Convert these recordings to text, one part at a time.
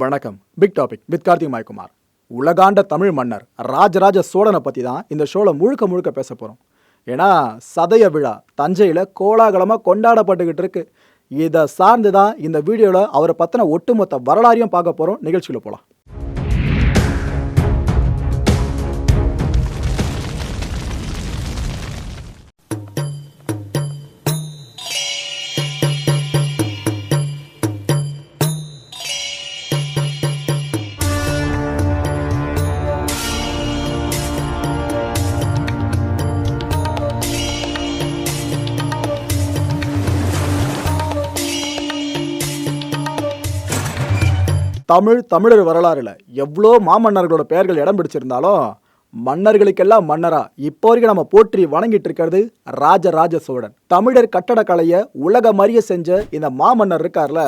வணக்கம். Big topic with Karthik மாய்குமார். உலகாண்ட தமிழ் மன்னர் ராஜராஜ சோழனை பற்றி தான் இந்த ஷோவில் முழுக்க முழுக்க பேச போகிறோம் ஏன்னா சதய விழா தஞ்சையில் கோலாகலமாக கொண்டாடப்பட்டுக்கிட்டு இருக்கு. இதை சார்ந்து தான் இந்த வீடியோவில் அவரை பற்றின ஒட்டுமொத்த வரலாறையும் பார்க்க போகிறோம் நிகழ்ச்சியில் போகலாம் தமிழ் தமிழர் வரலாறுல எவ்வளோ மாமன்னர்களோட பெயர்கள் இடம் பிடிச்சிருந்தாலும் மன்னர்களுக்கெல்லாம் மன்னரா இப்போ வரைக்கும் நம்ம போற்றி வணங்கிட்டு இருக்கிறது ராஜராஜ சோழன். தமிழர் கட்டடக்கலையை உலகம் அறிய செஞ்ச இந்த மாமன்னர் இருக்கார்ல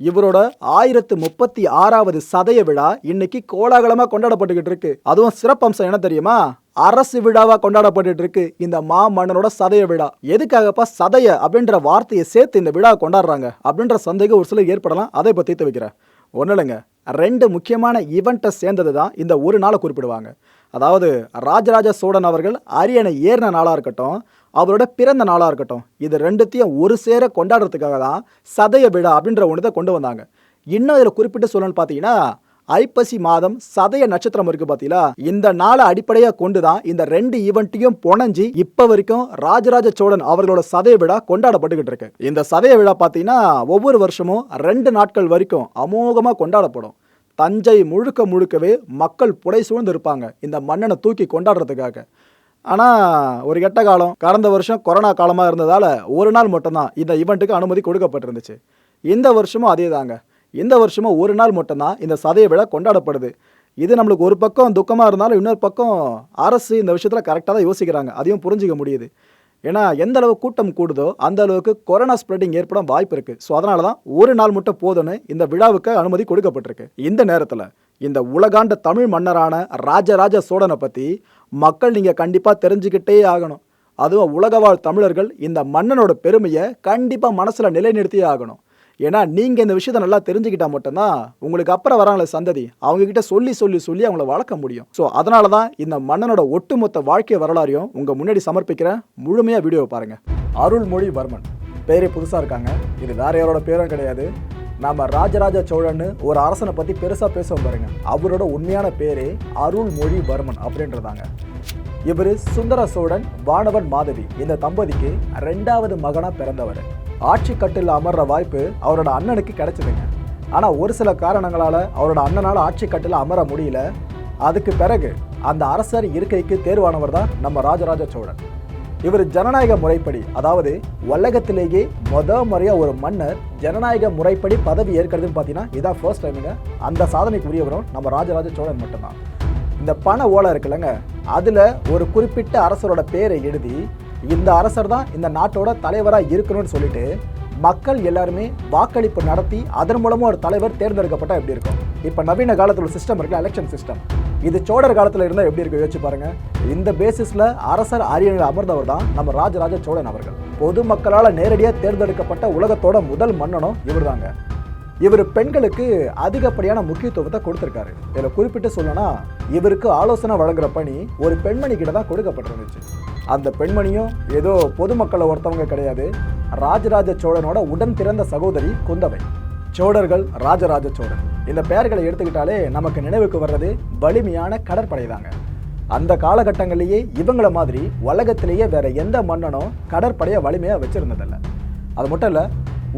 இவரோட ஆயிரத்து முப்பத்தி ஆறாவது சதய விழா இன்னைக்கு கோலாகலமா கொண்டாடப்பட்டுக்கிட்டு இருக்கு. அதுவும் சிறப்பம்சம் என்ன தெரியுமா? அரசு விழாவா கொண்டாடப்பட்டு இருக்கு இந்த மாமன்னனோட சதய விழா. எதுக்காகப்பா சதய அப்படின்ற வார்த்தையை சேர்த்து இந்த விழா கொண்டாடுறாங்க அப்படின்ற சந்தேகம் ஒரு சிலர் ஏற்படலாம். அதை பத்தி தெரிவிக்கிறேன். வைக்கிறேன் ஒன்றும் இல்லைங்க. ரெண்டு முக்கியமான ஈவெண்ட்டை சேர்ந்தது தான் இந்த ஒரு நாளை குறிப்பிடுவாங்க. அதாவது ராஜராஜ சோழன் அவர்கள் அரியணை ஏறின நாளாக இருக்கட்டும் அவரோட பிறந்த நாளாக இருக்கட்டும் இது ரெண்டுத்தையும் ஒரு சேர கொண்டாடுறதுக்காக தான் சதய விழா அப்படின்ற ஒன்றத்தை கொண்டு வந்தாங்க. இன்னும் இதில் குறிப்பிட்டு சொல்லணும்னு பார்த்தீங்கன்னா ஐப்பசி மாதம் சதய நட்சத்திரம் இருக்கு பார்த்தீங்களா இந்த நாளை அடிப்படையாக கொண்டு தான் இந்த ரெண்டு ஈவெண்ட்டையும் புனஞ்சி இப்போ வரைக்கும் ராஜராஜ சோழன் அவர்களோட சதய விழா கொண்டாடப்பட்டுக்கிட்டு இருக்கு. இந்த சதய விழா பார்த்தீங்கன்னா ஒவ்வொரு வருஷமும் ரெண்டு நாட்கள் வரைக்கும் அமோகமாக கொண்டாடப்படும். தஞ்சை முழுக்க முழுக்கவே மக்கள் புடை சூழ்ந்து இருப்பாங்க இந்த மன்னனை தூக்கி கொண்டாடுறதுக்காக. ஆனால் ஒரு கெட்ட காலம் கடந்த வருஷம் கொரோனா காலமாக இருந்ததால் ஒரு நாள் மட்டும்தான் இந்த ஈவெண்ட்டுக்கு அனுமதி கொடுக்கப்பட்டிருந்துச்சு. இந்த வருஷமும் அதே தாங்க இந்த வருஷமும் ஒரு நாள் மட்டும்தான் இந்த சதய விழா கொண்டாடப்படுது. இது நம்மளுக்கு ஒரு பக்கம் துக்கமாக இருந்தாலும் இன்னொரு பக்கம் அரசு இந்த விஷயத்தில் கரெக்டாக தான் யோசிக்கிறாங்க. அதையும் புரிஞ்சிக்க முடியுது. ஏன்னா எந்த அளவு கூட்டம் கூடுதோ அந்த அளவுக்கு கொரோனா ஸ்ப்ரெட்டிங் ஏற்பட வாய்ப்பு இருக்குது ஸோ அதனால தான் ஒரு நாள் மட்டும் போதும்னு இந்த விழாவுக்கு அனுமதி கொடுக்கப்பட்டிருக்கு. இந்த நேரத்தில் இந்த உலகாண்ட தமிழ் மன்னரான ராஜராஜ சோழனை பற்றி மக்கள் நீங்கள் கண்டிப்பாக தெரிஞ்சுக்கிட்டே ஆகணும். அதுவும் உலகவாழ் தமிழர்கள் இந்த மன்னனோட பெருமையை கண்டிப்பாக மனசில் நிலைநிறுத்தியே ஆகணும். ஏன்னா நீங்கள் இந்த விஷயத்தை நல்லா தெரிஞ்சுக்கிட்டால் மட்டும்தான் உங்களுக்கு அப்புறம் வராங்களே சந்ததி. அவங்கக்கிட்ட சொல்லி சொல்லி சொல்லி அவங்கள வளர்க்க முடியும். ஸோ அதனால தான் இந்த மன்னனோட ஒட்டுமொத்த வாழ்க்கை வரலாறையும் உங்கள் முன்னாடி சமர்ப்பிக்கிற முழுமையாக வீடியோவை பாருங்கள் அருள்மொழிவர்மன். பேரே புதுசாக இருக்காங்க. இது வேற யாரோட பேரும் கிடையாது. நம்ம ராஜராஜ சோழன்னு ஒரு அரசனை பற்றி பெருசாக பேசுவோம் பாருங்க. அவரோட உண்மையான பேரே அருள்மொழிவர்மன் அப்படின்றதாங்க. இவர் சுந்தர சோழன் வானவன் மாதவி. இந்த தம்பதிக்கு ரெண்டாவது மகனாக பிறந்தவர். ஆட்சி கட்டில் அமர்ற வாய்ப்பு அவரோட அண்ணனுக்கு கிடைச்சதுங்க. ஆனால் ஒரு சில காரணங்களால் அவரோட அண்ணனால் ஆட்சி கட்டில் அமர முடியல. அதுக்கு பிறகு அந்த அரசர் இருக்கைக்கு தேர்வானவர் தான் நம்ம ராஜராஜ சோழன். இவர் ஜனநாயக முறைப்படி அதாவது உலகத்திலேயே முத முறையாக ஒரு மன்னர் ஜனநாயக முறைப்படி பதவி ஏற்கிறதுன்னு பார்த்தீங்கன்னா இதான் ஃபர்ஸ்ட் டைமுங்க அந்த சாதனைக்கு உரியவரும் நம்ம ராஜராஜ சோழன் மட்டும்தான். இந்த பண ஓலை இருக்குல்லங்க அதில் ஒரு குறிப்பிட்ட அரசரோட பேரை எழுதி இந்த அரசர் தான் இந்த நாட்டோட தலைவராக இருக்கணும்னு சொல்லிட்டு மக்கள் எல்லாருமே வாக்களிப்பு நடத்தி அதன் மூலமாக ஒரு தலைவர் தேர்ந்தெடுக்கப்பட்டால் எப்படி இருக்கும்? இப்போ நவீன காலத்தில் ஒரு சிஸ்டம் இருக்குல்ல எலெக்ஷன் சிஸ்டம் இது சோழர் காலத்தில் இருந்தால் எப்படி இருக்கு யோசிச்சு பாருங்க. இந்த பேசிஸில் அரசர் அரியணையில் அமர்ந்தவர் தான் நம்ம ராஜராஜ சோழன் அவர்கள். பொதுமக்களால் நேரடியாக தேர்ந்தெடுக்கப்பட்ட உலகத்தோட முதல் மன்னனும் இவர்தாங்க. இவர் பெண்களுக்கு அதிகப்படியான முக்கியத்துவத்தை கொடுத்துருக்காரு. இதில் குறிப்பிட்டு சொல்லனா இவருக்கு ஆலோசனை வழங்குற பணி ஒரு பெண்மணி கிட்ட தான் கொடுக்கப்பட்டிருந்துச்சு. அந்த பெண்மணியும் ஏதோ பொதுமக்களை ஒருத்தவங்க கிடையாது ராஜராஜ சோழனோட உடன் பிறந்த சகோதரி குந்தவை. சோழர்கள் ராஜராஜ சோழன். இந்த பெயர்களை எடுத்துக்கிட்டாலே நமக்கு நினைவுக்கு வர்றது வலிமையான கடற்படை தாங்க. அந்த காலகட்டங்களிலேயே இவங்கள மாதிரி உலகத்திலேயே வேற எந்த மன்னனும் கடற்படையை வலிமையாக வச்சுருந்ததில்ல. அது மட்டும் இல்லை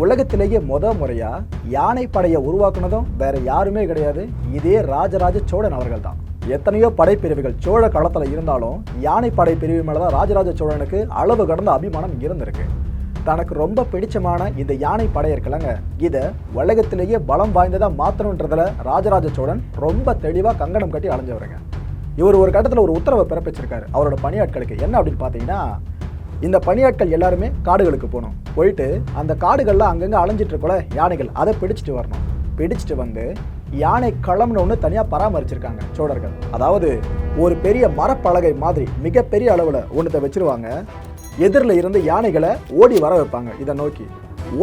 உலகத்திலேயே முத முறையா யானை படையை உருவாக்குனதும் வேற யாருமே கிடையாது. இதே ராஜராஜ சோழன் அவர்கள் தான் எத்தனையோ படைப்பிரிவுகள் சோழ காலத்தில் இருந்தாலும் யானை படை பிரிவு மேலே தான் ராஜராஜ சோழனுக்கு அளவு கடந்த அபிமானம் இருந்திருக்கு. தனக்கு ரொம்ப பிடிச்சமான இந்த யானை படை இருக்கலங்க இதை உலகத்திலேயே பலம் வாய்ந்ததாக மாற்றணுன்றதில் ராஜராஜ சோழன் ரொம்ப தெளிவாக கங்கணம் கட்டி அலைஞ்சவருங்க இவர் ஒரு கட்டத்தில் ஒரு உத்தரவை பிறப்பிச்சிருக்காரு. அவரோட பணியாட்களுக்கு என்ன அப்படின்னு பார்த்தீங்கன்னா இந்த பணியாட்கள் எல்லாருமே காடுகளுக்கு போகணும். போயிட்டு அந்த காடுகளில் அங்கங்கே அலைஞ்சிட்டு இருக்கல யானைகள் அதை பிடிச்சிட்டு வரணும். பிடிச்சிட்டு வந்து யானை களம்னு ஒன்று தனியாக பராமரிச்சிருக்காங்க சோழர்கள். அதாவது ஒரு பெரிய மரப்பலகை மாதிரி மிகப்பெரிய அளவில் ஒன்றத்தை வச்சிருவாங்க. எதிரில் இருந்து யானைகளை ஓடி வர வைப்பாங்க இதை நோக்கி.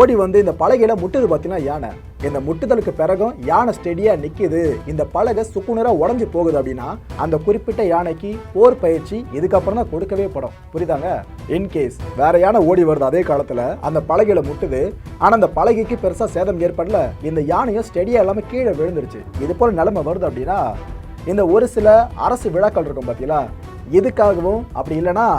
ஓடி வந்து இந்த பலகையில முட்டுது பார்த்தீங்கன்னா யானை. இந்த முட்டுதலுக்கு பிறகும் யானை ஸ்டெடியா நிக்குது. இந்த பலகை சுக்குநராக உடஞ்சி போகுது அப்படின்னா அந்த குறிப்பிட்ட யானைக்கு போர் பயிற்சி இதுக்கப்புறம் தான் கொடுக்கவே படும். புரியுதாங்க? இன்கேஸ் வேற யானை ஓடி வருது அதே காலத்துல அந்த பலகையில முட்டுது. ஆனா அந்த பலகைக்கு பெருசா சேதம் ஏற்படல. இந்த யானையும் ஸ்டெடியா இல்லாம கீழே விழுந்துருச்சு. இது போல நிலைமை வருது அப்படின்னா இந்த ஒரு சில அரசு விழாக்கள் இருக்கும் பார்த்தீங்களா இதுக்காகவும் அப்படி இல்லைன்னா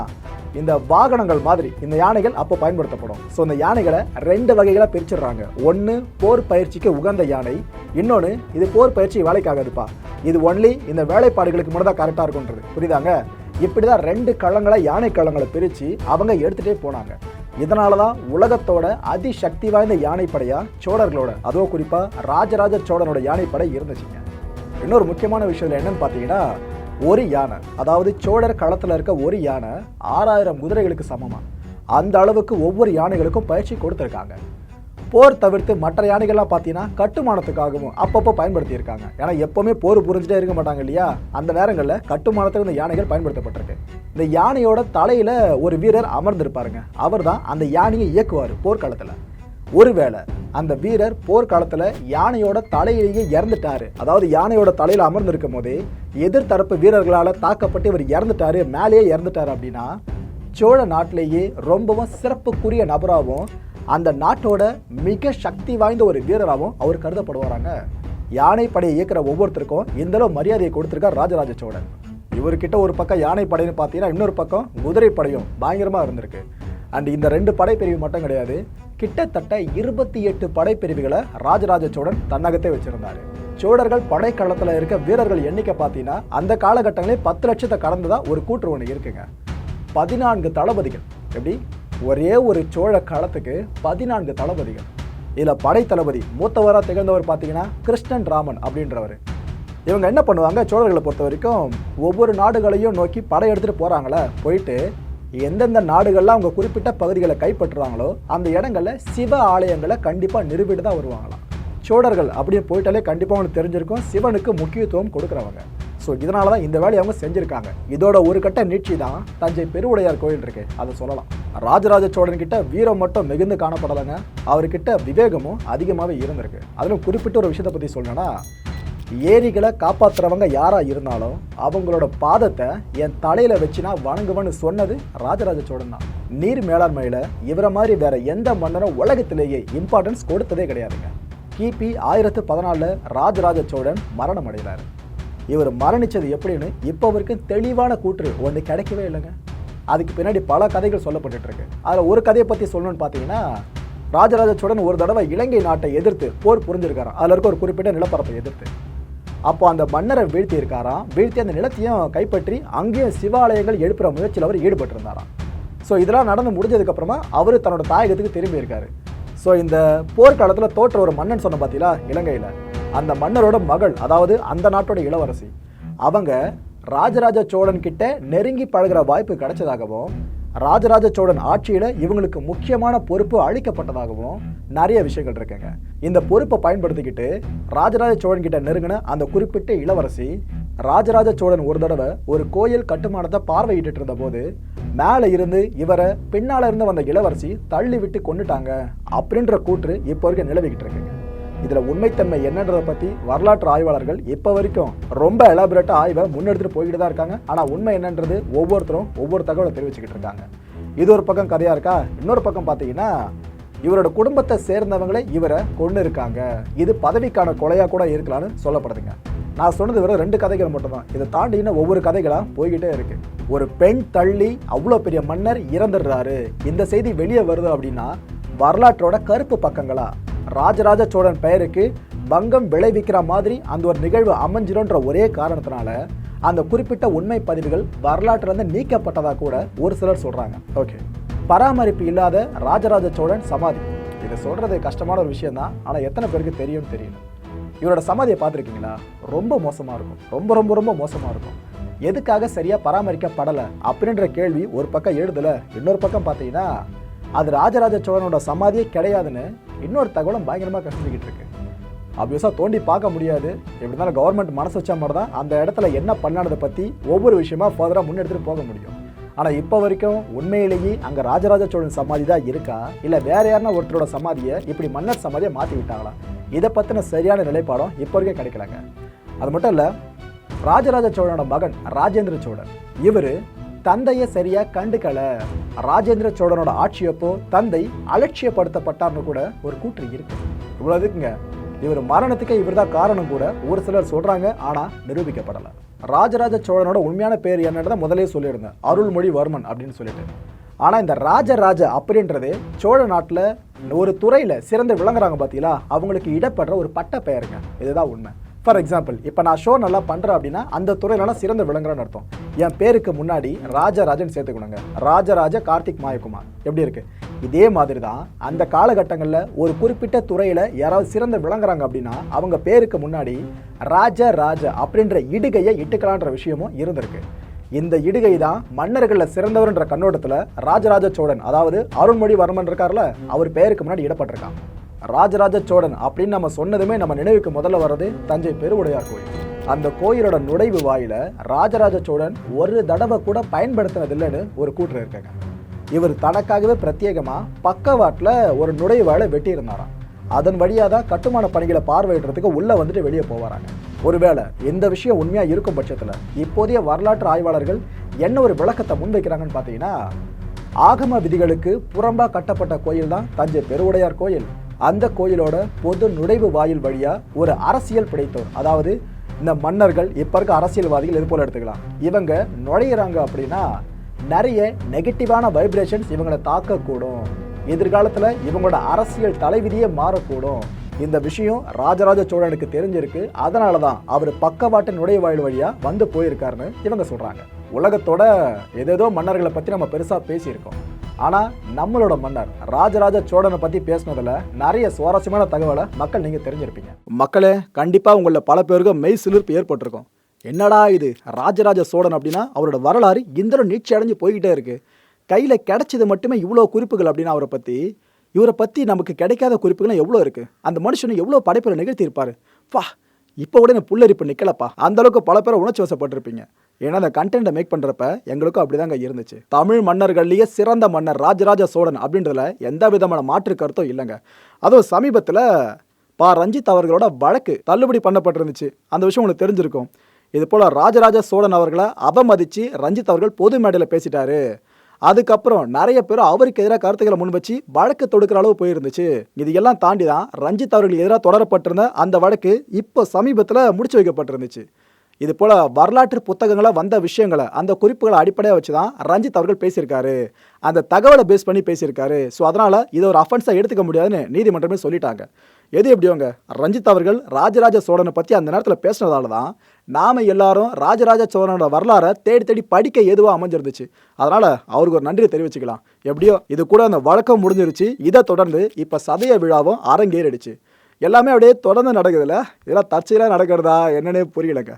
இந்த வாகனங்கள் மாதிரி இந்த யானைகள் அப்போ பயன்படுத்தப்படும். ஸோ இந்த யானைகளை ரெண்டு வகைகளாக பிரிச்சிடுறாங்க. ஒன்று போர் பயிற்சிக்கு உகந்த யானை. இன்னொன்று இது போர் பயிற்சி வேலைக்காகுதுப்பா இது ஒன்லி இந்த வேலைப்பாடுகளுக்கு மட்டும் தான் கரெக்டாக இருக்குன்றது புரியுதாங்க? இப்படி தான் ரெண்டு களங்களை யானை களங்களை பிரித்து அவங்க எடுத்துகிட்டே போனாங்க. இதனால தான் உலகத்தோட அதிசக்தி வாய்ந்த யானைப்படையாக சோழர்களோட அதுவும் குறிப்பாக ராஜராஜ சோழனோட யானைப்படை இருந்துச்சுங்க. இன்னொரு முக்கியமான விஷயம் என்னன்னு பார்த்தீங்கன்னா ஒரு யானை அதாவது சோழர் களத்தில் இருக்க ஒரு யானை ஆறாயிரம் குதிரைகளுக்கு சமமா? அந்த அளவுக்கு ஒவ்வொரு யானைகளுக்கும் பயிற்சி கொடுத்துருக்காங்க. போர் தவிர்த்து மற்ற யானைகள்லாம் பார்த்தீங்கன்னா கட்டுமானத்துக்காகவும் அப்பப்போ பயன்படுத்தியிருக்காங்க. ஏன்னா எப்போவுமே போர் புரிஞ்சுட்டே இருக்க மாட்டாங்க இல்லையா? அந்த நேரங்களில் கட்டுமானத்துக்கு இந்த யானைகள் பயன்படுத்தப்பட்டிருக்கு. இந்த யானையோட தலையில் ஒரு வீரர் அமர்ந்திருப்பாருங்க. அவர் தான் அந்த யானையை இயக்குவார் போர்க்காலத்தில் ஒருவேளை அந்த வீரர் போர்க்காலத்தில் யானையோட தலையிலேயே இறந்துட்டாரு. அதாவது யானையோட தலையில் அமர்ந்திருக்கும் போதே எதிர்த்தரப்பு வீரர்களால் தாக்கப்பட்டு இவர் இறந்துட்டாரு மேலேயே இறந்துட்டார் அப்படின்னா சோழ நாட்டிலேயே ரொம்பவும் சிறப்புக்குரிய நபராகவும் அந்த நாட்டோட மிக சக்தி வாய்ந்த ஒரு வீரராகவும் அவர் கருதப்படுவாராங்க. யானை படையை இயக்கிற ஒவ்வொருத்தருக்கும் இந்தளவு மரியாதையை கொடுத்துருக்கார் ராஜராஜ சோழன். இவர்கிட்ட ஒரு பக்கம் யானை படைன்னு பார்த்தீங்கன்னா இன்னொரு பக்கம் குதிரை படையும் பயங்கரமாக இருந்திருக்கு. அண்ட் இந்த ரெண்டு படைப்பிரிவு மட்டும் கிடையாது கிட்டத்தட்ட இருபத்தி எட்டு படைப்பிரிவுகளை ராஜராஜ சோழன் தன்னகத்தே வச்சிருந்தாரு. சோழர்கள் படைக்களத்தில் இருக்க வீரர்கள் எண்ணிக்கை பார்த்தீங்கன்னா அந்த காலகட்டங்களே பத்து லட்சத்தை கடந்ததா ஒரு கூற்று ஒன்று இருக்குங்க. பதினான்கு தளபதிகள். எப்படி? ஒரே ஒரு சோழ காலத்துக்கு பதினான்கு தளபதிகள். இதில் படை தளபதி மூத்தவராக திகழ்ந்தவர் பார்த்தீங்கன்னா கிருஷ்ணன் ராமன் அப்படின்றவர். இவங்க என்ன பண்ணுவாங்க? சோழர்களை பொறுத்த வரைக்கும் ஒவ்வொரு நாடுகளையும் நோக்கி படை எடுத்துகிட்டு போகிறாங்களே போயிட்டு எந்தெந்த நாடுகள்லாம் அவங்க குறிப்பிட்ட பகுதிகளை கைப்பற்றுறாங்களோ அந்த இடங்களில் சிவ ஆலயங்களை கண்டிப்பாக நிரூபிட்டு தான் வருவாங்களாம். சோழர்கள் அப்படின்னு போயிட்டாலே கண்டிப்பாக அவனுக்கு தெரிஞ்சிருக்கும். சிவனுக்கு முக்கியத்துவம் கொடுக்குறவங்க. ஸோ இதனால தான் இந்த வேலையை அவங்க செஞ்சுருக்காங்க. இதோட ஒரு கட்ட நீட்சி தான் தஞ்சை பெருவுடையார் கோயில் இருக்கு. அதை சொல்லலாம். ராஜராஜ சோழன் கிட்ட வீரம் மட்டும் மிகுந்து காணப்படலைங்க. அவர்கிட்ட விவேகமும் அதிகமாகவே இருந்திருக்கு. அதிலும் குறிப்பிட்ட ஒரு விஷயத்தை பற்றி சொல்லணும்னா ஏரிகளை காப்பாத்துறவங்க யாரா இருந்தாலும் அவங்களோட பாதத்தை என் தலையில வச்சுனா வணங்குவேன்னு சொன்னது ராஜராஜ சோழன் தான். நீர் மேலாண்மையில இவரை மாதிரி வேற எந்த மன்னரும் உலகத்திலேயே இம்பார்ட்டன்ஸ் கொடுத்ததே கிடையாதுங்க. கிபி ஆயிரத்து பதினாலில் ராஜராஜ சோழன் மரணம் அடைகிறாரு. இவர் மரணிச்சது எப்படின்னு இப்போ வரைக்கும் தெளிவான கூற்று ஒன்று கிடைக்கவே இல்லைங்க. அதுக்கு பின்னாடி பல கதைகள் சொல்லப்பட்டுட்டு இருக்கு. அதில் ஒரு கதையை பற்றி சொல்லணும்னு பார்த்தீங்கன்னா ராஜராஜ சோழன் ஒரு தடவை இலங்கை நாட்டை எதிர்த்து போர் புரிஞ்சிருக்காரு அதில் இருக்க ஒரு குறிப்பிட்ட நிலப்பரப்பை எதிர்த்து. அப்போ அந்த மன்னரை வீழ்த்தியிருக்காராம். வீழ்த்தி அந்த நிலத்தையும் கைப்பற்றி அங்கேயும் சிவாலயங்கள் எழுப்புற முயற்சியில் அவர் ஈடுபட்டிருந்தாராம். ஸோ இதெல்லாம் நடந்து முடிஞ்சதுக்கப்புறமா அவர் தன்னோட தாயகத்துக்கு திரும்பி இருக்காரு ஸோ இந்த போர்க்காலத்தில் தோற்ற ஒரு மன்னன் சொன்ன பார்த்தீங்களா இலங்கையில். அந்த மன்னரோட மகள் அதாவது அந்த நாட்டோட இளவரசி. அவங்க ராஜராஜ சோழன் கிட்ட நெருங்கி பழகுற வாய்ப்பு கிடைச்சதாகவும் ராஜராஜ சோழன் ஆட்சியில் இவங்களுக்கு முக்கியமான பொறுப்பு அளிக்கப்பட்டதாகவும் நிறைய விஷயங்கள் இருக்குங்க. இந்த பொறுப்பை பயன்படுத்திக்கிட்டு ராஜராஜ சோழன் கிட்ட நெருங்கின அந்த குறிப்பிட்ட இளவரசி ராஜராஜ சோழன் ஒரு தடவை ஒரு கோயில் கட்டுமானத்தை பார்வையிட்டு இருந்த போது மேலே இருந்து இவரை பின்னால இருந்து வந்த இளவரசி தள்ளி விட்டு கொண்டுட்டாங்க அப்படின்ற கூற்று இப்போ வரைக்கும் நிலவிக்கிட்டு இருக்குங்க. இதில் உண்மைத்தன்மை என்னன்றதை பற்றி வரலாற்று ஆய்வாளர்கள் இப்போ வரைக்கும் ரொம்ப எலாபரேட்டாக ஆய்வை முன்னெடுத்துட்டு போய்கிட்டு தான் இருக்காங்க. ஆனால் உண்மை என்னன்றது ஒவ்வொருத்தரும் ஒவ்வொரு தகவலை தெரிவிச்சுக்கிட்டு இருக்காங்க. இது ஒரு பக்கம் கதையாக இருக்கா? இன்னொரு பக்கம் பார்த்தீங்கன்னா இவரோட குடும்பத்தை சேர்ந்தவங்களே இவரை கொண்டு இருக்காங்க. இது பதவிக்கான கொலையாக கூட இருக்கலாம்னு சொல்லப்படுதுங்க. நான் சொன்னது வெறும் ரெண்டு கதைகள் மட்டும்தான். இதை தாண்டி இன்னும் ஒவ்வொரு கதைகளாக போய்கிட்டே இருக்கு. ஒரு பெண் தள்ளி அவ்வளோ பெரிய மன்னர் இறந்துடுறாரு. இந்த செய்தி வெளியே வருது அப்படின்னா வரலாற்றோட கருப்பு பக்கங்களா? ராஜராஜ சோழன் பெயருக்கு பங்கம் விளைவிக்கிற மாதிரி அந்த ஒரு நிகழ்வு அமைஞ்சிடும்ன்ற ஒரே காரணத்தினால அந்த குறிப்பிட்ட உண்மை பதிவுகள் வரலாற்றிலிருந்து நீக்கப்பட்டதாக கூட ஒரு சிலர் சொல்கிறாங்க ஓகே பராமரிப்பு இல்லாத ராஜராஜ சோழன் சமாதி. இதை சொல்கிறது கஷ்டமான ஒரு விஷயம் தான் ஆனால் எத்தனை பேருக்கு தெரியும்னு தெரியணும் இவரோட சமாதியை பார்த்துருக்கீங்களா? ரொம்ப மோசமாக இருக்கும். ரொம்ப ரொம்ப ரொம்ப மோசமாக இருக்கும். எதுக்காக சரியாக பராமரிக்கப்படலை அப்படின்ற கேள்வி ஒரு பக்கம் எழுதலை. இன்னொரு பக்கம் பார்த்தீங்கன்னா அது ராஜராஜ சோழனோட சமாதியே கிடையாதுன்னு இன்னொரு தகவலும் பயங்கரமாக கஷ்டப்பட்டுக்கிட்டு இருக்கு. ஆப்வியஸாக தோண்டி பார்க்க முடியாது. எப்படி இருந்தாலும் கவர்மெண்ட் மனசு வச்ச மாதிரி தான் அந்த இடத்துல என்ன பண்ணானதை பற்றி ஒவ்வொரு விஷயமா ஃபர்தராக முன்னெடுத்துட்டு போக முடியும். ஆனால் இப்போ வரைக்கும் உண்மையிலேயே அங்கே ராஜராஜ சோழன் சமாதி தான் இருக்கா? இல்லை வேற யாருன்னா ஒருத்தரோட சமாதியை இப்படி மன்னர் சமாதியை மாற்றி விட்டாங்களா? இதை பற்றின சரியான நிலைப்பாடம் இப்போ வரைக்கும் கிடைக்கலங்க. அது மட்டும் இல்லை ராஜராஜ சோழனோட மகன் ராஜேந்திர சோழன் இவர் தந்தையை சரியா கண்டுக்கல. ராஜேந்திர சோழனோட ஆட்சியப்போ தந்தை அலட்சியப்படுத்தப்பட்டார்னு கூட ஒரு கூற்று இருக்கு. இவ்வளவு இருக்குங்க இவர் மரணத்துக்கு இவர்தான் காரணம் கூட ஒரு சிலர் சொல்றாங்க ஆனா நிரூபிக்கப்படல. ராஜராஜ சோழனோட உண்மையான பேர் என்னன்றதை முதலே சொல்லியிருந்தேன். அருள்மொழிவர்மன் அப்படின்னு சொல்லிட்டு. ஆனா இந்த ராஜராஜ அப்படின்றது சோழ நாட்டுல ஒரு துறையில சிறந்து விளங்குறாங்க பாத்தீங்களா? அவங்களுக்கு இடப்படுற ஒரு பட்ட பெயருங்க இதுதான் உண்மை. ஃபார் எக்ஸாம்பிள் இப்போ நான் ஷோ நல்லா பண்ணுறேன் அப்படின்னா அந்த துறையில நான் சிறந்து விளங்குறேன்னு அர்த்தம். என் பேருக்கு முன்னாடி ராஜராஜன் சேர்த்துக்கணுங்க. ராஜராஜ கார்த்திக் மாயகுமார். எப்படி இருக்கு? இதே மாதிரி தான் அந்த காலகட்டங்களில் ஒரு குறிப்பிட்ட துறையில் யாராவது சிறந்து விளங்குறாங்க அப்படின்னா அவங்க பேருக்கு முன்னாடி ராஜ ராஜ அப்படின்ற இடுகையை இட்டுக்கலான்ற விஷயமும் இருந்திருக்கு. இந்த இடுகை தான் மன்னர்களில் சிறந்தவர்ன்ற கண்ணோட்டத்தில் ராஜராஜ சோழன் அதாவது அருண்மொழிவர்மன் இருக்கார்ல அவர் பெயருக்கு முன்னாடி இடப்பட்டிருக்கான். ராஜராஜ சோழன் அப்படின்னு நம்ம சொன்னதுமே நம்ம நினைவுக்கு முதல்ல வர்றது தஞ்சை பெருவுடையார் கோயில். அந்த கோயிலோட நுழைவு வாயில ராஜராஜ சோழன் ஒரு தடவை கூட பயன்படுத்தினதில்லைன்னு ஒரு கூற்று இருக்காங்க. இவர் தனக்காகவே பிரத்யேகமா பக்கவாட்டில் ஒரு நுழைவாயை வெட்டியிருந்தாராம். அதன் வழியாக தான் கட்டுமான பணிகளை பார்வையிடுறதுக்கு உள்ளே வந்துட்டு வெளியே போவாராங்க. ஒருவேளை இந்த விஷயம் உண்மையாக இருக்கும் பட்சத்தில் இப்போதைய வரலாற்று ஆய்வாளர்கள் என்ன ஒரு விளக்கத்தை முன்வைக்கிறாங்கன்னு பார்த்தீங்கன்னா ஆகம விதிகளுக்கு புறம்பாக கட்டப்பட்ட கோயில் தான் தஞ்சை பெருவுடையார் கோயில். அந்த கோயிலோட பொது நுழைவு வாயில் வழியாக ஒரு அரசியல் பிடித்தோர் அதாவது இந்த மன்னர்கள் இப்போ இருக்க அரசியல்வாதிகள் இது போல எடுத்துக்கலாம்? இவங்க நுழையிறாங்க அப்படின்னா நிறைய நெகட்டிவான வைப்ரேஷன்ஸ் இவங்களை தாக்கக்கூடும். எதிர்காலத்தில் இவங்களோட அரசியல் தலைவிதியே மாறக்கூடும். இந்த விஷயம் ராஜராஜ சோழனுக்கு தெரிஞ்சிருக்கு. அதனால தான் அவர் பக்கவாட்டு நுழைவாயில் வழியாக வந்து போயிருக்காருன்னு இவங்க சொல்கிறாங்க உலகத்தோட ஏதேதோ மன்னர்களை பற்றி நம்ம பெருசாக பேசியிருக்கோம். ஆனால் நம்மளோட மன்னர் ராஜராஜ சோழனை பற்றி பேசுனதில் நிறைய சுவாரஸ்யமான தகவலை மக்கள் நீங்கள் தெரிஞ்சிருப்பீங்க. மக்களே கண்டிப்பாக உங்களில் பல பேருக்கு மெய் சிலிர்ப்பு ஏற்பட்டிருக்கும். என்னடா இது ராஜராஜ சோழன் அப்படின்னா அவரோட வரலாறு இந்திரம் நீட்சி அடைஞ்சு போய்கிட்டே இருக்கு. கையில் கிடைச்சது மட்டுமே இவ்வளோ குறிப்புகள் அப்படின்னா அவரை பற்றி இவரை பற்றி நமக்கு கிடைக்காத குறிப்புகளும் எவ்வளோ இருக்குது அந்த மனுஷனை எவ்வளோ படைப்பில் நிகழ்த்தியிருப்பாரு? பா இப்போ கூட எனக்கு புல்லரிப்பு நிக்கலப்பா. அந்த அளவுக்கு பல பேரை உணர்ச்சி வசப்பட்டிருப்பீங்க. ஏன்னா அந்த கண்டென்ட்டை மேக் பண்ணுறப்ப எங்களுக்கும் அப்படிதாங்க இருந்துச்சு. தமிழ் மன்னர்கள்லேயே சிறந்த மன்னர் ராஜராஜ சோழன் அப்படின்றதுல எந்த விதமான மாற்று கருத்தும் இல்லைங்க. அதுவும் சமீபத்தில் பா. ரஞ்சித் அவர்களோட வழக்கு தள்ளுபடி பண்ணப்பட்டிருந்துச்சு. அந்த விஷயம் உங்களுக்கு தெரிஞ்சிருக்கும். இது போல் ராஜராஜ சோழன் அவர்களை அவமதித்து ரஞ்சித் அவர்கள் பொது மேடையில் பேசிட்டாரு. அதுக்கப்புறம் நிறைய பேர் அவருக்கு எதிராக கருத்துக்களை முன் வச்சு வழக்கு தொடுக்கிற அளவு போயிருந்துச்சு. இது எல்லாம் தாண்டி தான் ரஞ்சித் அவர்களுக்கு எதிராக தொடரப்பட்டிருந்த அந்த வழக்கு இப்போ சமீபத்தில் முடிச்சு வைக்கப்பட்டிருந்துச்சு. இது போல வரலாற்று புத்தகங்கள வந்த விஷயங்களை அந்த குறிப்புகளை அடிப்படையாக வச்சு தான் ரஞ்சித் அவர்கள் பேசியிருக்காரு. அந்த தகவலை பேஸ் பண்ணி பேசியிருக்காரு. ஸோ அதனால் இதை ஒரு அஃபென்ஸாக எடுத்துக்க முடியாதுன்னு நீதிமன்றமே சொல்லிட்டாங்க. எது எப்படியோங்க ரஞ்சித் அவர்கள் ராஜராஜ சோழனை பற்றி அந்த நேரத்தில் பேசினதால தான் நாம் எல்லாரும் ராஜராஜ சோழனோட வரலாறை தேடி தேடி படிக்க எதுவாக அமைஞ்சிருந்துச்சு. அதனால் அவருக்கு ஒரு நன்றியை தெரிவிச்சுக்கலாம். எப்படியோ இது கூட அந்த வழக்கம் முடிஞ்சிருச்சு. இதை தொடர்ந்து இப்போ சதய விழாவும் அரங்கேறிடுச்சு. எல்லாமே அப்படியே தொடர்ந்து நடக்குதுல்ல? இதெல்லாம் தற்செயலாக நடக்கிறதா என்னன்னே புரியலங்க.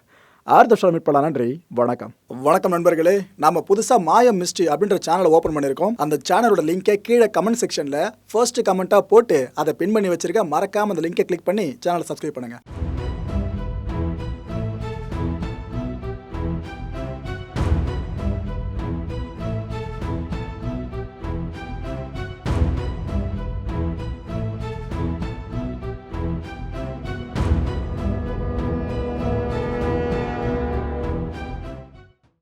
அடுத்த மீட்பலா மீட் பண்ணலாம். நன்றி. வணக்கம். வணக்கம் நண்பர்களே. நாம புதுசாக மாயம் மிஸ்ட்ரி அப்படின்ற சேனலை ஓப்பன் பண்ணியிருக்கோம். அந்த சேனலோட லிங்கை கீழே கமெண்ட் செக்ஷனில் ஃபர்ஸ்ட் கமெண்ட்டாக போட்டு அதை பின் பண்ணி வச்சிருக்க மறக்காம அந்த லிங்கை கிளிக் பண்ணி சேனலை சப்ஸ்கிரைப் பண்ணுங்க.